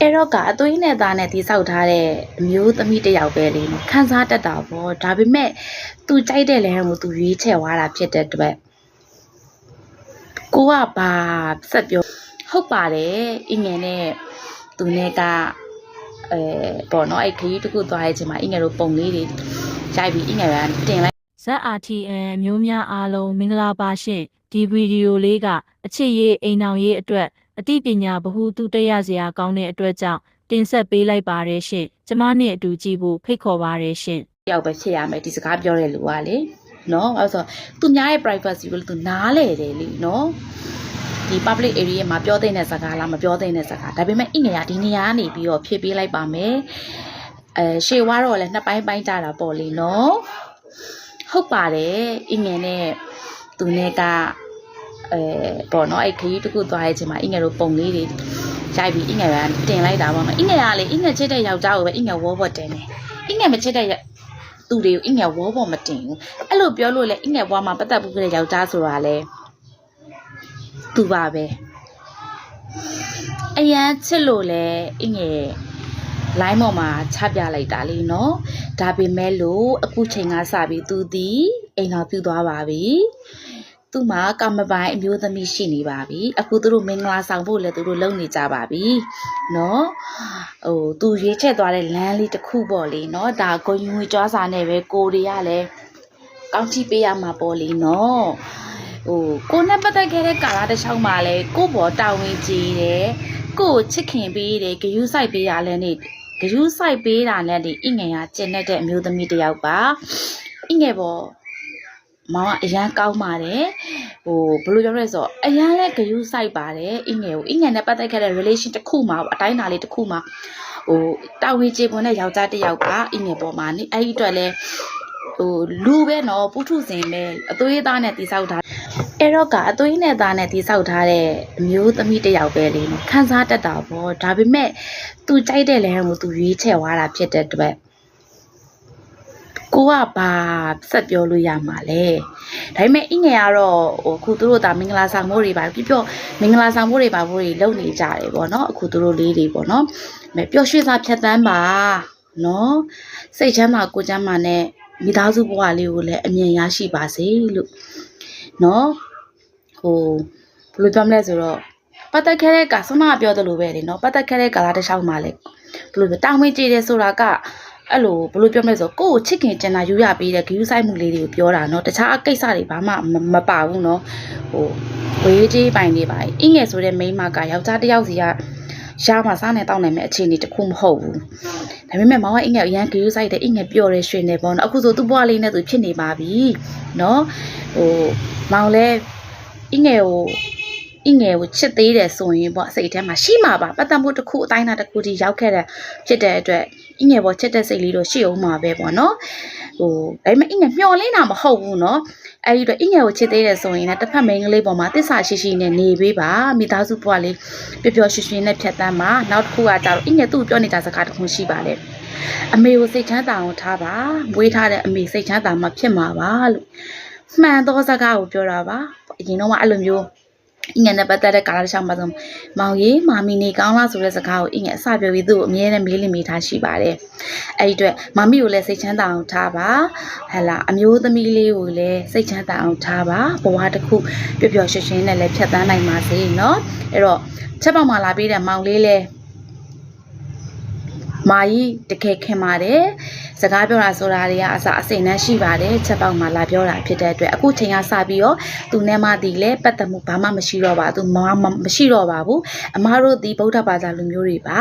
အဲ့တော့ကအသွေးနဲ့သားနဲ့တိဆောက်ထားတဲ့အမျိုးသမီးတစ်ယောက်ပဲလေခန်းစားတတ်တာပေါ့ဒါပေမဲ့သူကြိုက်တဲ့လမ်းကိုသူရွေးချယ်သွားတာဖြစ်တဲ့အတွက်ကိုကဘာဆက်ပြောဟုတ်ပါတယ်အင်ငယ်နဲ့သူနဲ့ကအဲပေါ့နော်အဲ့ခရီးတစ်ခုသွားရဲ့ချိန်မှာအင်ငယ်တို့ပုံလေးတွေရိုက်ပြီးအင်ငယ်ကတင်လိုက် ZRTN မျိုးများအားလုံးမင်္ဂလာပါရှင်ဒီဗီဒီယိုလေးကအချစ်ရေးအိမ်အောင်ရေးအတွက် အသိပညာဗဟုသုတရစရာကောင်းတဲ့အတွက်ကြောင့်တင်ဆက်ပေးလိုက်ပါရရှင်ကျမနဲ့အတူကြည့်ဖို့ဖိတ်ခေါ်ပါရရှင်တယောက်ပဲဖြစ်ရမယ်ဒီစကားပြောတဲ့လူကလေနော်အဲဆိုသူများရဲ့ privacy ကိုလည်းသူနားလေတယ်လေနော်ဒီ public area မှာပြောတဲ့စကားလားမပြောတဲ့စကားဒါပေမဲ့အင်ငယ်ကဒီနေရာကနေပြီးတော့ဖြည့်ပေးလိုက်ပါမယ်အဲရှေဝါတော့လည်းနှစ်ပိုင်းပိုင်းကြတာပေါ့လေနော်ဟုတ်ပါတယ်အင်ငယ်နဲ့သူနဲ့က အဲပေါ့နော်အဲ့ခရီးတစ်ခုသွားရဲ့ချိန်မှာအင်ငယ်တို့ပုံလေးတွေရိုက်ပြီးအင်ငယ်ကတင်လိုက်တာပေါ့နော်အင်ငယ်ကလေအင်ငယ်ချစ်တဲ့ယောက်ျားကိုပဲအင်ငယ်ဝေါ်ဘော့တင်တယ်အင်ငယ်မချစ်တဲ့သူတွေကိုအင်ငယ်ဝေါ်ပေါ်မတင်ဘူးအဲ့လိုပြောလို့လေအင်ငယ်ဘွားမှာပတ်သက်ဘူးခဲ့တဲ့ယောက်ျားဆိုတာလေသူပါပဲအရန်ချစ်လို့လေအင်ငယ်လိုင်းပေါ်မှာချပြလိုက်တာလေနော်ဒါပေမဲ့လို့အခုချိန်ကစပြီးသူဒီအိမ်တော်ပြုတ်သွားပါပြီ သူ့မှာကာမပိုင်အမျိုးသမီးရှိနေပါပြီအခုသူတို့မင်္ဂလာဆောင်ဖို့လည်းသူတို့လုပ်နေကြပါပြီနော်ဟိုသူရွေးချက်သွားတဲ့လမ်းလေးတစ်ခုပေါ့လေနော်ဒါကိုယူငွေကြွားစာနဲ့ပဲကိုတွေကလည်းကောင်းချီးပေးရမှာပေါ့လေနော်ဟိုကိုနဲ့ပတ်သက်ခဲ့တဲ့ကာလတစ်ချောင်းမှာလဲကိုဘော်တာဝန်ကြီးတယ်ကိုကိုချစ်ခင်ပေးတယ်ဂယူးဆိုင်ပေးရလဲနေဂယူးဆိုင်ပေးတာနဲ့ဒီအင်ငယ်ကကျင်တတ်တဲ့အမျိုးသမီးတစ်ယောက်ပါအင်ငယ်ပေါ် မောင်ကအရန်ကောင်းပါတယ်ဟိုဘယ်လိုပြောလဲဆိုတော့အရန်လဲဂယူးဆိုင်ပါတယ်အင်ငယ်ကိုအင်ငယ်နဲ့ပတ်သက်ခဲ့တဲ့ relation တစ်ခုမှာအတိုင်းအတာလေးတစ်ခုမှာဟိုတာဝေကျေပွန်တဲ့ယောက်ျားတစ်ယောက်ကအင်ငယ်ပေါ်မှာနေအဲ့ဒီအတွက်လဲဟိုလူပဲနော်ပုထုဇဉ်ပဲအသွေးသားနဲ့တိဆောက်ထားအဲ့တော့ကအသွေးနဲ့သားနဲ့တိဆောက်ထားတဲ့အမျိုးသမီးတစ်ယောက်ပဲလေနော်ခန်းစားတတ်တာပေါ့ဒါပေမဲ့သူကြိုက်တဲ့လမ်းကိုသူရွေးချယ်သွားတာဖြစ်တဲ့အတွက် ကိုကဘာဆက်ပြောလို့ရမှာလဲဒါပေမဲ့အင်ငယ်ကတော့ဟိုအခုသူတို့ဒါမင်္ဂလာဆောင်မိုးတွေပါပြပြမင်္ဂလာဆောင်မိုးတွေပါမိုးတွေလုပ်နေကြတယ်ပေါ့နော်အခုသူတို့လေးတွေပေါ့နော်မဲပျော်ရွှင်စွာဖြတ်သန်းပါနော်စိတ်ချမ်းသာကိုယ်ချမ်းသာနဲ့မိသားစုဘဝလေးကိုလည်းအမြင်ရရှိပါစေလို့နော်ဟိုဘယ်လိုပြောမလဲဆိုတော့ပတ်သက်ခဲ့တဲ့ကဆွမ်းမပြောသလိုပဲလေနော်ပတ်သက်ခဲ့တဲ့ကာလတစ်လျှောက်မှာလေဘယ်လိုပြောတောင်းမကြည့်တယ်ဆိုတာက အဲ့လိုဘယ်လိုပြောမလဲဆိုတော့ကိုယ့်ကိုချစ်ခင်ကျင်တာယူရပေးတဲ့ဂယူးဆိုင်မှုလေးတွေကိုပြောတာเนาะတခြားကိစ္စတွေဘာမှမမပါဘူးเนาะဟိုဝေးကြီးပိုင်နေပါအင်းငယ်ဆိုတဲ့မိန်းမကယောက်ျားတစ်ယောက်စီကရှားမှစားနေတောင်းနိုင်မဲ့အခြေအနေတစ်ခုမဟုတ်ဘူးဒါပေမဲ့မောင်ကအင်းငယ်အရန်ဂယူးဆိုင်တဲ့အင်းငယ်ပျော်တယ်ရွှင်တယ်ပေါ့နော်အခုဆိုသူ့ဘွားလေးနဲ့သူဖြစ်နေပါပြီเนาะဟိုမောင်လဲအင်းငယ်ကို အင်ငယ်ကိုချစ်သေးတယ်ဆိုရင်ပေါ့စိတ်ထဲမှာရှိမှာပါပတ်သက်မှုတစ်ခုအတိုင်းအတာတစ်ခုကြီးရောက်ခဲ့တဲ့ဖြစ်တဲ့အတွက်အင်ငယ်ပေါ်ချစ်တဲ့စိတ်လေးတော့ရှိအောင်မှာပဲပေါ့နော်ဟိုအဲ့မဲ့အင်ငယ်မျောလင်းတာမဟုတ်ဘူးနော်အဲ့ဒီတော့အင်ငယ်ကိုချစ်သေးတယ်ဆိုရင်လည်းတစ်ဖက်မိန်းကလေးပေါ်မှာတစ္ဆာရှိရှိနဲ့နေပေးပါမိသားစုဘဝလေးပျော်ပျော်ရွှင်ရွှင်နဲ့ဖြတ်သန်းပါနောက်တစ်ခုကကြတော့အင်ငယ်သူ့ပြောနေတာစကားတစ်ခုရှိပါလေအမေကိုစိတ်ချမ်းသာအောင်ထားပါမွေးထားတဲ့အမေစိတ်ချမ်းသာမှဖြစ်မှာပါလို့မှန်သောစကားကိုပြောတာပါအရင်တော့ကအဲ့လိုမျိုး အင်္ဂနဲ့ပတ်သက်တဲ့ကာလတစ်လျှောက်မှာဆိုမောင်ကြီးမာမီနေကောင်းလားဆိုတဲ့စကားကိုအင်္ဂအစပြောပြီးသူ့ကိုအမြဲတမ်းမေးလိမ့်မိထားရှိပါတယ်။အဲဒီအတွက်မမီကိုလည်းစိတ်ချမ်းသာအောင်ထားပါဟလာအမျိုးသမီးလေးကိုလည်းစိတ်ချမ်းသာအောင်ထားပါဘဝတစ်ခုပျော်ပျော်ရွှင်ရွှင်နဲ့လည်းဖြတ်သန်းနိုင်ပါစေနော်။အဲ့တော့ချက်ပေါက်မှာလာပြီးတဲ့မောင်လေးလည်းမာကြီးတကယ်ခင်ပါတယ်စကားပြောတာဆိုတာတွေကအစအစိမ့်နှမ်းရှိပါတယ်ချက်ပေါက်မှာလာပြောတာဖြစ်တဲ့အတွက်အခုချိန်ကစပြီးတော့သူနဲ့မသည်လည်းပတ်သက်မှုဘာမှမရှိတော့ပါဘူးမမမရှိတော့ပါဘူးအမားတို့ဒီဗုဒ္ဓဘာသာလူမျိုးတွေပါ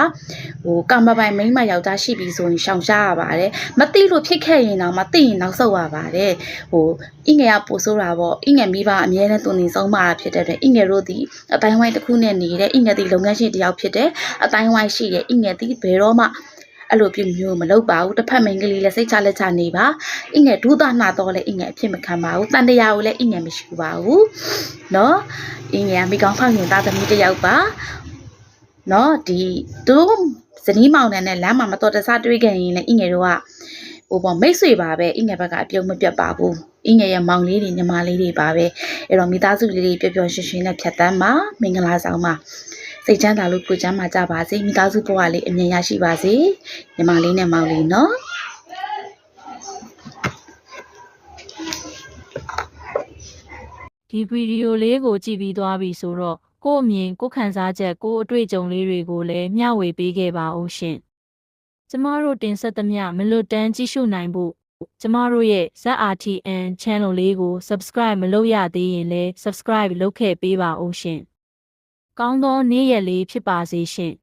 ဟိုကာမပိုင်မိန်းမယောက်ျားရှိပြီဆိုရင်ရှောင်ရှားရပါတယ်မသိလို့ဖြစ်ခဲ့ရင်တော့မသိရင်နောက်ဆုတ်ရပါတယ်ဟိုအင်ငယ်ကပို့ဆိုးတာပေါ့အင်ငယ်မိဘအမြဲတမ်းသူနေဆုံးမှာဖြစ်တဲ့အတွက်အင်ငယ်တို့ဒီအတိုင်းဝိုင်းတစ်ခုနဲ့နေတဲ့အင်ငယ်ဒီလုပ်ငန်းရှင်တစ်ယောက်ဖြစ်တယ်အတိုင်းဝိုင်းရှိတယ်အင်ငယ်ဒီဘယ်တော့မှ အဲ့လိုပြုမျိုးမလုပ်ပါဘူးတစ်ဖက်မိန်ကလေးလည်းစိတ်ချလက်ချနေပါအင်းငယ်ဒုသနာတော့လည်းအင်းငယ်အဖြစ်မခံပါဘူးတန်တရားကိုလည်းအင်းငယ်မရှိပါဘူးနော်အင်းငယ်ကမိကောင်းဖောက်ရင်သားသမီးတယောက်ပါနော်ဒီသူဇနီးမောင်နှံနဲ့လမ်းမှာမတော်တဆတွေ့ခဲ့ရင်လည်းအင်းငယ်တို့ကဟိုပေါ့မိတ်ဆွေပါပဲအင်းငယ်ဘက်ကအပြုံးမပြတ်ပါဘူးအင်းငယ်ရဲ့မောင်လေးတွေညီမလေးတွေပါပဲအဲ့တော့မိသားစုလေးတွေပျော်ပျော်ရွှင်ရွှင်နဲ့ဖြတ်တန်းပါမင်္ဂလာဆောင်ပါ စိတ်ချမ်းသာလို့ကိုယ်ချမ်းသာကြပါစေမိသားစုဘဝလေးအမြင်ရရှိပါစေညီမလေးနဲ့မောင်လေးနော်ဒီဗီဒီယိုလေးကိုကြည့်ပြီးသွားပြီဆိုတော့ကိုယ့်အမြင်ကိုယ့်ခံစားချက်ကိုယ့်အတွေ့အကြုံလေးတွေကိုလည်းမျှဝေပေးခဲ့ပါဦးရှင်ကျမတို့တင်ဆက်သမျှမလွတ်တမ်းကြည့်ရှုနိုင်ဖို့ကျမတို့ရဲ့ ZRTN channel လေးကို subscribe မလုပ်ရသေးရင်လည်း subscribe လုပ်ခဲ့ပေးပါဦးရှင် ကောင်းသောနေ့ရက်လေးဖြစ်ပါစေရှင်